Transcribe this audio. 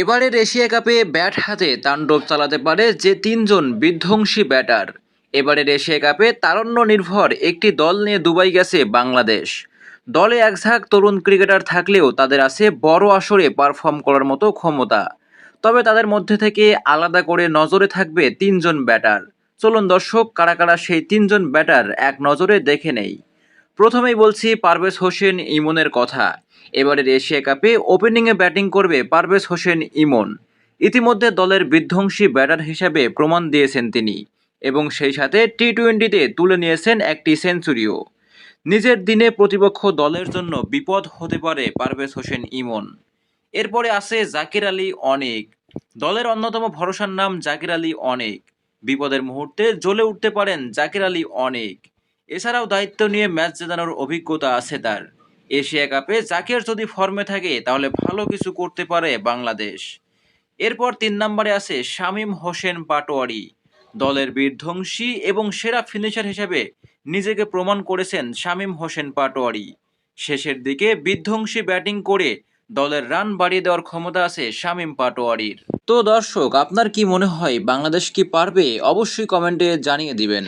এবারের এশিয়া কাপে ব্যাট হাতে তাণ্ডব চালাতে পারে যে তিনজন বিধ্বংসী ব্যাটার। এবারের এশিয়া কাপে তারণ্য নির্ভর একটি দল নিয়ে দুবাই গেছে বাংলাদেশ। দলে একঝাঁক তরুণ ক্রিকেটার থাকলেও তাদের আছে বড় আসরে পারফর্ম করার মতো ক্ষমতা। তবে তাদের মধ্যে থেকে আলাদা করে নজরে থাকবে তিনজন ব্যাটার। চলুন দর্শক, কারা কারা সেই তিনজন ব্যাটার এক নজরে দেখে নেই। প্রথমেই বলছি পারভেজ হোসেন ইমনের কথা। এবারের এশিয়া কাপে ওপেনিংয়ে ব্যাটিং করবে পারভেজ হোসেন ইমন। ইতিমধ্যে দলের বিধ্বংসী ব্যাটার হিসেবে প্রমাণ দিয়েছেন তিনি এবং সেই সাথে টি টোয়েন্টিতে তুলে নিয়েছেন একটি সেঞ্চুরিও। নিজের দিনে প্রতিপক্ষ দলের জন্য বিপদ হতে পারে পারভেজ হোসেন ইমন। এরপরে আছে জাকির আলী অনেক। দলের অন্যতম ভরসার নাম জাকির আলী অনেক। বিপদের মুহূর্তে জ্বলে উঠতে পারেন জাকির আলী অনেক। এছাড়াও দায়িত্ব নিয়ে ম্যাচ জেতানোর অভিজ্ঞতা আছে তার। এশিয়া কাপে জাকির যদি ফর্মে থাকে, তাহলে ভালো কিছু করতে পারে বাংলাদেশ। এরপর তিন নম্বরে আছে শামীম হোসেন পাটোয়ারি। দলের বিধ্বংসী এবং সেরা ফিনিশার হিসেবে নিজেকে প্রমাণ করেছেন শামীম হোসেন পাটোয়ারি। শেষের দিকে বিধ্বংসী ব্যাটিং করে দলের রান বাড়িয়ে দেওয়ার ক্ষমতা আছে শামীম পাটোয়ারির। তো দর্শক, আপনার কি মনে হয়, বাংলাদেশ কি পারবে? অবশ্যই কমেন্টে জানিয়ে দিবেন।